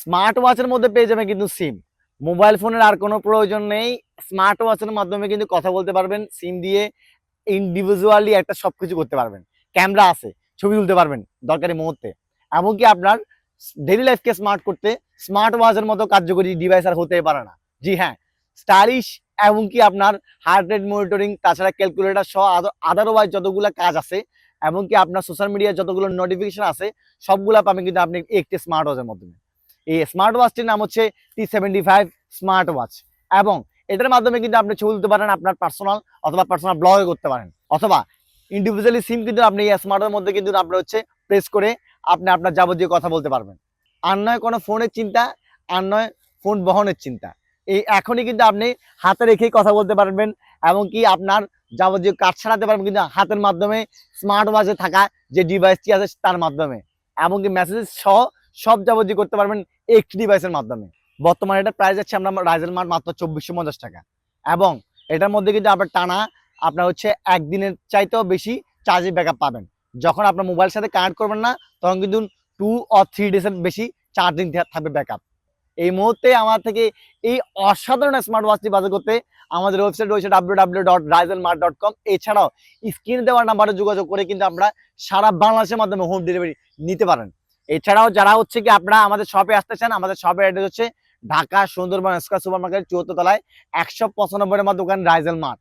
Smart ওয়াচের মধ্যে পেয়ে যাবেন কিন্তু সিম মোবাইল ফোনের আর কোনো প্রয়োজন নেই। স্মার্ট ওয়াচের মাধ্যমে কিন্তু কথা বলতে পারবেন সিম দিয়ে ইন্ডিভিজুয়ালি একটা সবকিছু করতে পারবেন। ক্যামেরা আছে, ছবি তুলতে পারবেন দরকারি মুহূর্তে। এমনকি আপনার ডেইলি লাইফকে স্মার্ট করতে স্মার্ট ওয়াচের মতো কার্যকরী ডিভাইস আর হতে পারে না। জি হ্যাঁ স্টাইলিশ এমনকি আপনার হার্ট রেট মনিটরিং তাছাড়া ক্যালকুলেটর সহ আদারওয়াইজ যতগুলো কাজ আছে, এমনকি আপনার সোশ্যাল মিডিয়ায় যতগুলো নোটিফিকেশন আছে, সবগুলা পাবেন কিন্তু আপনি একটি স্মার্ট ওয়াচের মাধ্যমে। এই স্মার্ট ওয়াচটির নাম হচ্ছে T seventy five smart watch এবং এটার মাধ্যমে কিন্তু আপনি ছবি তুলতে পারেন আপনার পার্সোনাল অথবা পার্সোনাল ব্লগে করতে পারেন। অথবা ইন্ডিভিজুয়ালি সিম কিন্তু আপনি এই স্মার্টের মধ্যে কিন্তু আপনি হচ্ছে প্রেস করে আপনি আপনার যাবতীয় কথা বলতে পারবেন। আর নয় কোনো ফোনের চিন্তা আর নয় ফোন বহনের চিন্তা। এই এখনই কিন্তু আপনি হাতে রেখেই কথা বলতে পারবেন এমনকি আপনার যাবতীয় কাজ ছাড়াতে পারবেন কিন্তু হাতের মাধ্যমে স্মার্ট ওয়াচে থাকা যে ডিভাইসটি আছে তার মাধ্যমে। এমনকি মেসেজ সহ সব যাবতীয় করতে পারবেন একটি ডিভাইসের মাধ্যমে। বর্তমানে এটা প্রাইস যাচ্ছে আমরা রাইজেল মার্ট মাত্র চব্বিশশো পঞ্চাশ টাকা। এবং এটার মধ্যে কিন্তু আপনার টানা আপনার হচ্ছে একদিনের চাইতেও বেশি চার্জের ব্যাকআপ পাবেন। যখন আপনার মোবাইলের সাথে কানেক্ট করবেন না, তখন কিন্তু টু অর থ্রি ডেজের বেশি চার্জিং থাকবে ব্যাকআপ এই মুহূর্তে আমার থেকে এই অসাধারণ স্মার্ট ওয়াচটি বাজার করতে আমাদের ওয়েবসাইট রয়েছে W W dot Raizel mart dot com এছাড়াও স্ক্রিনে দেওয়ার নাম্বারে যোগাযোগ করে কিন্তু আমরা সারা বাংলাদেশের মাধ্যমে হোম ডেলিভারি নিতে পারেন। এছাড়াও যারা হচ্ছে কি আপনারা আমাদের শপে আসতে চান আমাদের শপের অ্যাড্রেস হচ্ছে Dhaka Sundarban square super market চুয়াত্তর তলায় একশো পঁচানব্বই নম্বর দোকান রাইজেল মার্ট।